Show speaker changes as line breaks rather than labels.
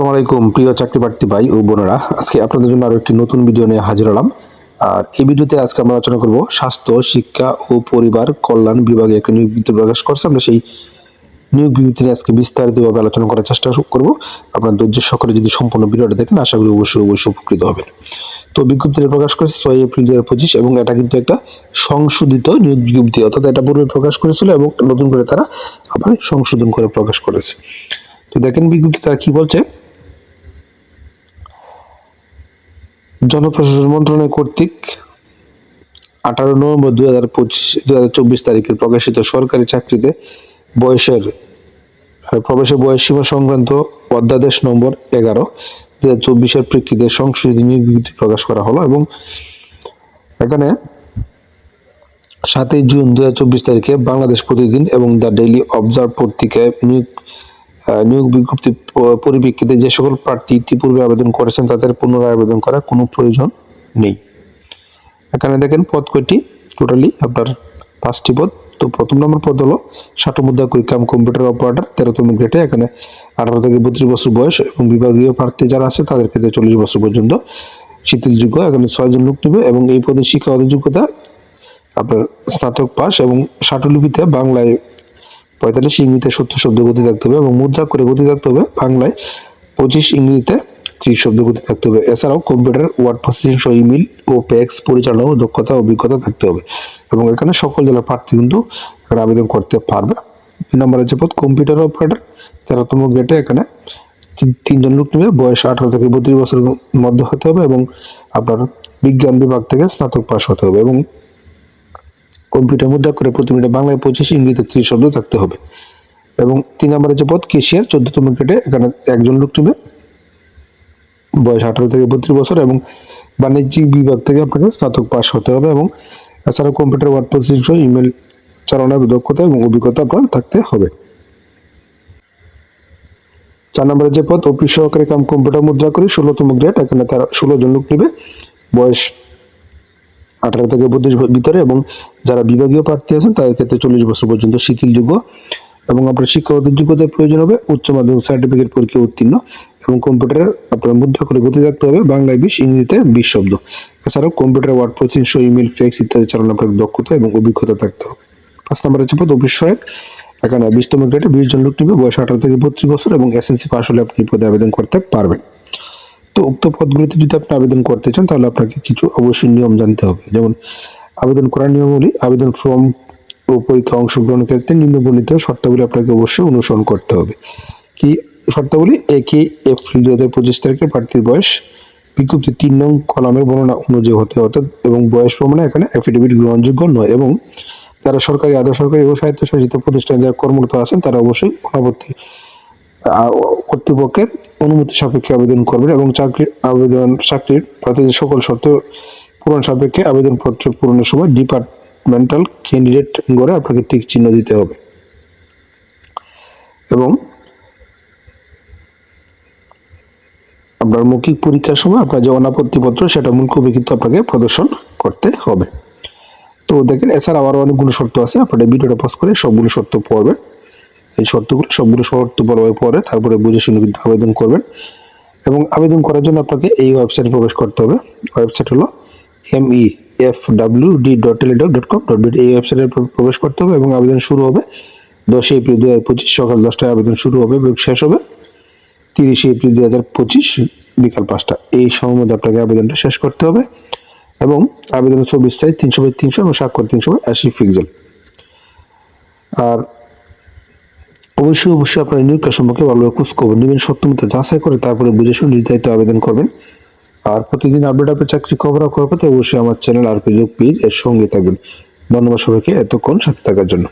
আসসালামু আলাইকুম প্রিয় চাকরি প্রার্থী ভাই ও বোনেরা। আজকে আপনাদের জন্য আরও একটি নতুন ভিডিও নিয়ে হাজির হলাম। আর এই ভিডিওতে আজকে আমরা আলোচনা করব স্বাস্থ্য, শিক্ষা ও পরিবার কল্যাণ বিভাগে একটা নিয়োগ বিজ্ঞপ্তি প্রকাশ করছে। আমরা সেই নিয়োগ বিজ্ঞপ্তি নিয়ে আজকে বিস্তারিতভাবে আলোচনা করার চেষ্টা করব। আপনার ধৈর্য সকলে যদি সম্পূর্ণ ভিডিওটা দেখেন, আশা করি অবশ্যই অবশ্যই উপকৃত হবেন। তো বিজ্ঞপ্তিটা প্রকাশ করেছে ছয় এপ্রিল দু পঁচিশ এবং এটা কিন্তু একটা সংশোধিত নিয়োগ বিজ্ঞপ্তি। অর্থাৎ এটা পূর্বে প্রকাশ করেছিল এবং নতুন করে তারা আবার সংশোধন করে প্রকাশ করেছে। তো দেখেন বিজ্ঞপ্তি তারা কি বলছে জনপ্রশাসন মন্ত্রণালয় কর্তৃক আঠারো নভেম্বর দুই হাজার পঁচিশ, দুই হাজার চব্বিশ তারিখে প্রকাশিত সরকারি চাকরিতে বয়সের, প্রবেশের বয়স সীমা সংক্রান্ত অধ্যাদেশ নম্বর এগারো, দুই হাজার চব্বিশের প্রেক্ষিতে সংশোধিত নিয়োগ প্রকাশ করা হলো এবং এখানে সাতই জুন দুই হাজার চব্বিশ তারিখে বাংলাদেশ প্রতিদিন এবং দ্য ডেইলি অবজার্ভ পত্রিকায় নিয়োগ নিয়োগ বিজ্ঞপ্তি পরিপ্রেক্ষিতে যে সকল প্রার্থী ইতিপূর্বে আবেদন করেছেন তাদের পুনরায় আবেদন করার কোনো প্রয়োজন নেই। এখানে দেখেন পদ কয়টি? টোটালি আপনার পাঁচটি পদ। তো প্রথম নম্বর পদ হলো ষাটো মুদ্রা কাম কম্পিউটার অপারেটর, তেরোতম গ্রেডে, এখানে আঠারো থেকে বত্রিশ বছর বয়স এবং বিভাগীয় প্রার্থী যারা আছে তাদের ক্ষেত্রে চল্লিশ বছর পর্যন্ত শিথিলযোগ্য। এখানে ছয়জন লোক নেবে এবং এই পদে শিক্ষাগত যোগ্যতা আপনার স্নাতক পাস এবং ষাটলিপিতে বাংলায় পঁয়তাল্লিশ ইংরেজিতে সত্তর শব্দ গতি থাকতে হবে এবং মুদ্রা করে গতি থাকতে হবে। বাংলায় পঁচিশ ইংরেজিতে ত্রিশ শব্দ গতি থাকতে হবে। এছাড়াও কম্পিউটার ওয়ার্ড প্রসেসিং সহ ইমেল ও প্যাক্স পরিচালনা ও দক্ষতা, অভিজ্ঞতা থাকতে হবে। এবং এখানে সকল জেলা প্রার্থী কিন্তু এখানে আবেদন করতে পারবে। নম্বর হচ্ছে পদ, কম্পিউটার অপারেটর। তেরোতম গ্রেডে এখানে তিনজন লোক নেবে। বয়স আঠারো থেকে বত্রিশ বছরের মধ্যে হতে হবে এবং আপনার বিজ্ঞান বিভাগ থেকে স্নাতক পাস হতে হবে এবং কম্পিউটার মুদ্রা করে প্রতি মিনিটে বাংলায় পঁচিশ ইংরেজিতে ত্রিশ শব্দ থাকতে হবে। এবং তিন নম্বরে যে পদ কেশিয়ার, চোদ্দতম গ্রেডে এখানে একজন লোক নেবে বয়স আঠারো থেকে বত্রিশ বছর এবং বাণিজ্যিক বিভাগ থেকে আপনাকে স্নাতক পাস হতে হবে এবং এছাড়াও কম্পিউটার ওয়ার্ড প্রসেসিং ইমেল চালানোর দক্ষতা এবং অভিজ্ঞতা আপনার থাকতে হবে। চার নম্বরে যে পদ অফিস সহকারী কাম কম্পিউটার মুদ্রা করে ষোলোতম গ্রেড, এখানে তারা ষোলো জন লোক নেবে। বয়স আঠারো থেকে বত্রিশ ভিতরে এবং যারা বিভাগীয় প্রার্থী আছেন, তাদের ক্ষেত্রে চল্লিশ বছর পর্যন্ত শিথিল শিথিলযোগ্য এবং আপনার শিক্ষাগত যোগ্যতার প্রয়োজন হবে, উচ্চ মাধ্যমিক সার্টিফিকেট পরীক্ষা উত্তীর্ণ এবং কম্পিউটারের আপনার মুদ্রা করে গতি থাকতে হবে, বাংলায় বিশ, ইংরেজিতে বিশ শব্দ। এছাড়াও কম্পিউটার ওয়ার্ড প্রসেসিং শো ইমেল ফ্লেক্স ইত্যাদি চালানো আপনার দক্ষতা এবং অভিজ্ঞতা থাকতে হবে। পাঁচ নম্বর হচ্ছে পদ অফিস সহায়ক এখানে বিশতম গ্রেডে বিশ জন লোক নেবে, বয়স আঠারো থেকে বত্রিশ বছর এবং এসএসসি পাস হলে আপনি পদে আবেদন করতে পারবেন। তো উক্ত পদগুলিতে যদি আপনি আবেদন করতে চান, তাহলে আপনাকে কিছু অবশ্যই নিয়ম জানতে হবে। যেমন, আবেদন করার নিয়মাবলী, আবেদন ফর্ম ও পরীক্ষা অংশগ্রহণের ক্ষেত্রে নিম্নবর্ণিত শর্তাবলী আপনাকে অবশ্যই অনুসরণ করতে হবে। কি শর্তাবলী? একই এপ্রিল দু হাজার পঁচিশ তারিখে প্রার্থীর বয়স, বিজ্ঞপ্তি তিন নং কলামের বর্ণনা অনুযায়ী হতে অর্থাৎ, এবং বয়স প্রমাণে এখানে অ্যাফিডেভিট গ্রহণযোগ্য নয়, এবং যারা সরকারি, আধা সরকারি ও সাহিত্য স্বায়ত্তশাসিত প্রতিষ্ঠানে যারা কর্মরত আছেন, তারা অবশ্যই অনাবর্তী কর্তৃপক্ষের অনুমতি সাপেক্ষে আবেদন করবেন এবং চাকরির আবেদন, চাকরির প্রার্থীদের সকল শর্ত পূরণ সাপেক্ষে আবেদনপত্র পূরণের সময় ডিপার্টমেন্টাল ক্যান্ডিডেট করে আপনাকে টিক চিহ্ন দিতে হবে। এবং আপনার মৌখিক পরীক্ষার সময় আপনার যে অনাপত্তিপত্র, সেটা মূল কপি কিন্তু আপনাকে প্রদর্শন করতে হবে। তো দেখেন, এছাড়া আরও অনেকগুলো শর্ত আছে, আপনারা ভিডিওটা পজ করে সবগুলো শর্ত পড়বেন। এই শর্তগুলো, সবগুলো শর্ত পড়ার পরে তারপরে বুঝে শুনে কিন্তু আবেদন করবেন। এবং আবেদন করার জন্য আপনাকে এই ওয়েবসাইটে প্রবেশ করতে হবে। ওয়েবসাইট হলো M E F W D dot Teletalk dot com dot এই ওয়েবসাইটে প্রবেশ করতে হবে এবং আবেদন শুরু হবে দশই এপ্রিল দু হাজার পঁচিশ সকাল দশটায়। আবেদন শুরু হবে এবং শেষ হবে তিরিশে এপ্রিল দু হাজার পঁচিশ বিকাল পাঁচটা। এই সময়ের মধ্যে আপনাকে আবেদনটা শেষ করতে হবে এবং আবেদনের চব্বিশ সাইজ তিনশো বাই তিনশো এবং স্বাক্ষর তিনশো বাই আশি পিক্সেল আর অবশ্যই অবশ্যই আপনার নিয়োগটা সম্পর্কে ভালোভাবে খোঁজ খবর নেবেন সত্যমতো যাচাই করে তারপরে বুঝে শুনে নির্ধারিত আবেদন করবেন। আর প্রতিদিন আপডেট আপে চাকরি খবর করার পথে অবশ্যই আমার চ্যানেল আর পেজ পেজ এর সঙ্গে থাকবেন। ধন্যবাদ সবাইকে, এতক্ষণ সাথে থাকার জন্য।